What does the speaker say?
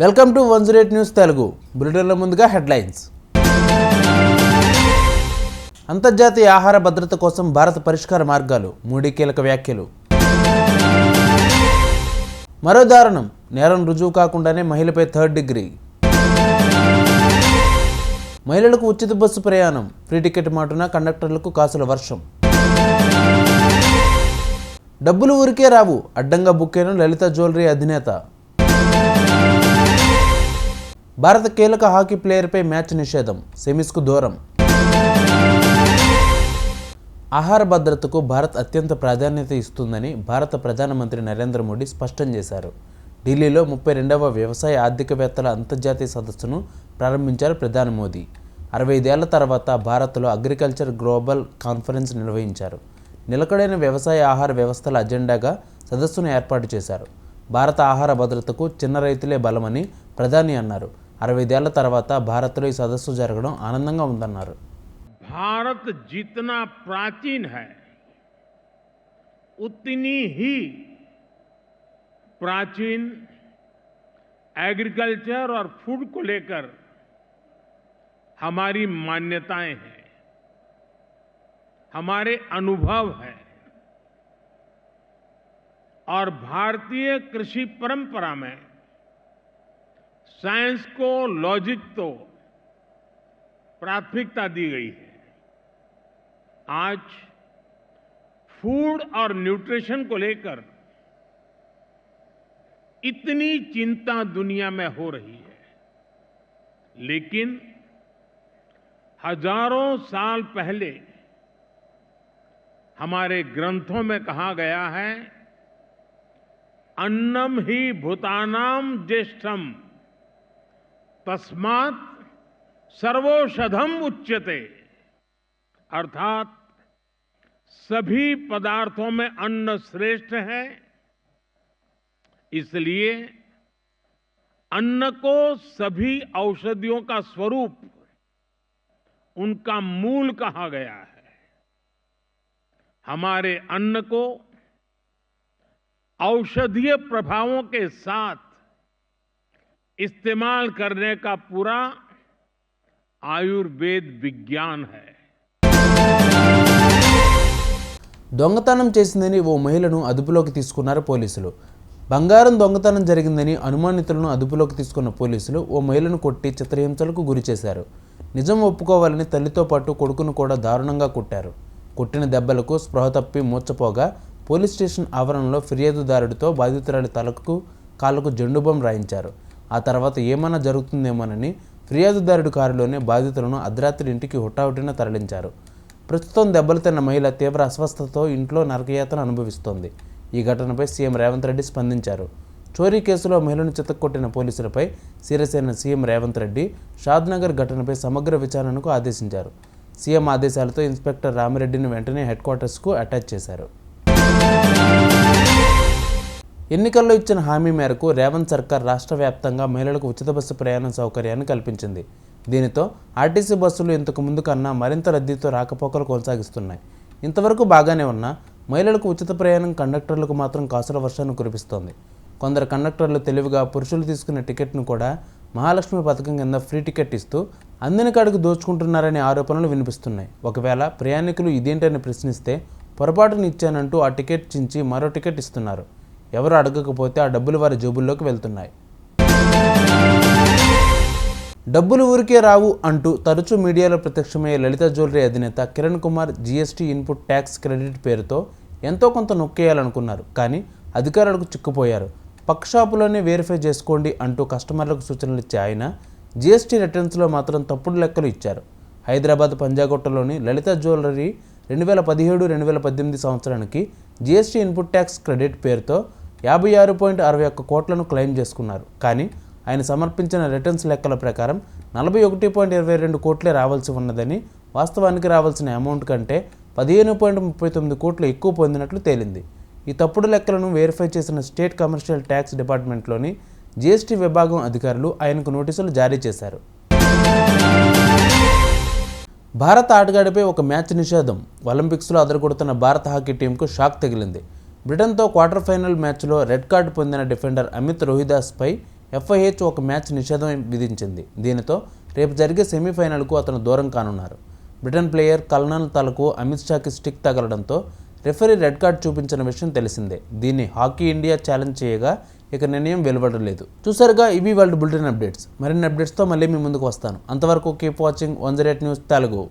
Welcome to one zero eight news Telugu. బులెటిన్ల ముందుగా headlines. అంతర్జాతీయ ఆహార భద్రత కోసం భారత పరిష్కార మార్గాలు మూడి కీలక వ్యాఖ్యలు. మరో దారుణం నేరం రుజువు కాకుండానే మహిళపై థర్డ్ డిగ్రీ. మహిళలకు ఉచిత బస్సు ప్రయాణం ఫ్రీ టికెట్ మాటున కండక్టర్లకు కాసుల వర్షం. డబ్బులు ఊరికే రావు అడ్డంగా బుక్ అయిన లలిత జ్యువెలరీ అధినేత. భారత కీలక హాకీ ప్లేయర్పై మ్యాచ్ నిషేధం సెమీస్కు దూరం. ఆహార భద్రతకు భారత్ అత్యంత ప్రాధాన్యత ఇస్తుందని భారత ప్రధానమంత్రి నరేంద్ర మోడీ స్పష్టం చేశారు. ఢిల్లీలో ముప్పై రెండవ వ్యవసాయ ఆర్థికవేత్తల అంతర్జాతీయ సదస్సును ప్రారంభించారు ప్రధాని మోదీ. అరవై ఐదేళ్ళ తర్వాత భారత్లో అగ్రికల్చర్ గ్లోబల్ కాన్ఫరెన్స్ నిర్వహించారు. నిలకడైన వ్యవసాయ ఆహార వ్యవస్థల అజెండాగా సదస్సును ఏర్పాటు చేశారు. భారత ఆహార భద్రతకు చిన్న రైతులే బలమని ప్రధాని అన్నారు. అరవై ఐదేళ్ల తర్వాత భారత్లో ఈ సదస్సు జరగడం ఆనందంగా ఉందన్నారు भारत जितना प्राचीन है उतनी ही प्राचीन एग्रीकल्चर और फूड को लेकर हमारी मान्यताएं हैं हमारे अनुभव हैं और भारतीय कृषि परंपरा में साइंस को लॉजिक तो प्राथमिकता दी गई है। आज फ़ूड और न्यूट्रिशन को लेकर इतनी चिंता दुनिया में हो रही है। लेकिन हज़ारों साल पहले हमारे ग्रंथों में कहा गया है, अन्नम ही भूतानाम ज्येष्ठम। तस्मात सर्वोषधम उच्यते। अर्थात सभी पदार्थों में अन्न श्रेष्ठ है, इसलिए अन्न को सभी औषधियों का स्वरूप उनका मूल कहा गया है। हमारे अन्न को औषधीय प्रभावों के साथ इस्तेमाल करने का पूरा आयुर्वेद विज्ञान है దొంగతనం చేసిందని ఓ మహిళను అదుపులోకి తీసుకున్నారు పోలీసులు బంగారం దొంగతనం జరిగిందని అనుమానితులను అదుపులోకి తీసుకున్న పోలీసులు ఓ మహిళను కొట్టి చిత్రహింసలకు గురి చేశారు నిజం ఒప్పుకోవాలని తల్లితో పాటు కొడుకును కూడా దారుణంగా కొట్టారు కొట్టిన దెబ్బలకు స్పృహ తప్పి మూర్చపోగా పోలీస్ స్టేషన్ ఆవరణలో ఫిర్యాదుదారుడితో బాధితురాలి తలకు కాళ్ళకు జెండుబం రాయించారు ఆ తర్వాత ఏమైనా జరుగుతుందేమోనని ఫిర్యాదుదారుడి కారులోనే బాధితులను అర్ధరాత్రి ఇంటికి హుటాహుటిన తరలించారు. ప్రస్తుతం దెబ్బలు తిన్న మహిళ తీవ్ర అస్వస్థతతో ఇంట్లో నరకయాతన అనుభవిస్తోంది. ఈ ఘటనపై సీఎం రేవంత్ రెడ్డి స్పందించారు. చోరీ కేసులో మహిళను చితక్కొట్టిన పోలీసులపై సీరియస్ సీఎం రేవంత్ రెడ్డి షాద్నగర్ ఘటనపై సమగ్ర విచారణకు ఆదేశించారు. సీఎం ఆదేశాలతో ఇన్స్పెక్టర్ రామిరెడ్డిని వెంటనే హెడ్ క్వార్టర్స్కు అటాచ్ చేశారు. ఎన్నికల్లో ఇచ్చిన హామీ మేరకు రేవంత్ సర్కార్ రాష్ట్ర వ్యాప్తంగా మహిళలకు ఉచిత బస్సు ప్రయాణం సౌకర్యాన్ని కల్పించింది. దీనితో ఆర్టీసీ బస్సులు ఇంతకు ముందు కన్నా మరింత రద్దీతో రాకపోకలు కొనసాగిస్తున్నాయి. ఇంతవరకు బాగానే ఉన్నా మహిళలకు ఉచిత ప్రయాణం కండక్టర్లకు మాత్రం కాసుల వర్షాన్ని కురిపిస్తోంది. కొందరు కండక్టర్లు తెలివిగా పురుషులు తీసుకున్న టికెట్ను కూడా మహాలక్ష్మి పథకం కింద ఫ్రీ టికెట్ ఇస్తూ అందిన కాడికి దోచుకుంటున్నారనే ఆరోపణలు వినిపిస్తున్నాయి. ఒకవేళ ప్రయాణికులు ఇదేంటని ప్రశ్నిస్తే పొరపాటును ఇచ్చానంటూ ఆ టికెట్ చించి మరో టికెట్ ఇస్తున్నారు. ఎవరు అడగకపోతే ఆ డబ్బులు వారి జేబుల్లోకి వెళ్తున్నాయి. డబ్బులు ఊరికే రావు అంటూ తరచూ మీడియాలో ప్రత్యక్షమయ్యే లలిత జ్యువెలరీ అధినేత Kiran Kumar GST input tax credit పేరుతో ఎంతో కొంత నొక్కేయాలనుకున్నారు. కానీ అధికారులకు చిక్కుపోయారు. పక్క షాపులోనే వెరిఫై చేసుకోండి అంటూ కస్టమర్లకు సూచనలు ఇచ్చే ఆయన జీఎస్టీ రిటర్న్స్లో మాత్రం తప్పుడు లెక్కలు ఇచ్చారు. హైదరాబాద్ పంజాగుట్టలోని లలిత జ్యువెలరీ రెండు వేల పదిహేడు రెండు వేల పద్దెనిమిది సంవత్సరానికి జీఎస్టీ ఇన్పుట్ ట్యాక్స్ క్రెడిట్ పేరుతో యాభై ఆరు పాయింట్ అరవై ఒక్క కోట్లను క్లెయిమ్ చేసుకున్నారు. కానీ ఆయన సమర్పించిన రిటర్న్స్ లెక్కల ప్రకారం నలభై ఒకటి పాయింట్ ఇరవై రెండు కోట్లే రావాల్సి ఉన్నదని వాస్తవానికి రావాల్సిన అమౌంట్ కంటే పదిహేను పాయింట్ ముప్పై తొమ్మిది కోట్లు ఎక్కువ పొందినట్లు తేలింది. ఈ తప్పుడు లెక్కలను వెరిఫై చేసిన స్టేట్ కమర్షియల్ ట్యాక్స్ డిపార్ట్మెంట్లోని జీఎస్టీ విభాగం అధికారులు ఆయనకు నోటీసులు జారీ చేశారు. భారత ఆటగాడిపై ఒక మ్యాచ్ నిషేధం. ఒలింపిక్స్లో అదరగొడుతున్న భారత హాకీ టీంకు షాక్ తగిలింది. బ్రిటన్తో క్వార్టర్ ఫైనల్ మ్యాచ్లో రెడ్ కార్డు పొందిన డిఫెండర్ అమిత్ రోహిదాస్పై ఎఫ్ఐహెచ్ ఒక మ్యాచ్ నిషేధం విధించింది. దీనితో రేపు జరిగే సెమీఫైనల్కు అతను దూరం కానున్నారు. బ్రిటన్ ప్లేయర్ కల్నల్ తలకు అమిత్ షాకి స్టిక్ తగలడంతో రెఫరీ రెడ్ కార్డ్ చూపించిన విషయం తెలిసిందే. దీన్ని హాకీ ఇండియా ఛాలెంజ్ చేయగా ఇక నిర్ణయం వెలువడలేదు. చూసారుగా ఇవి వరల్డ్ బులెటిన్ అప్డేట్స్. మరిన్ని అప్డేట్స్తో మళ్ళీ మీ ముందుకు వస్తాను. అంతవరకు keep watching one zero eight news Telugu.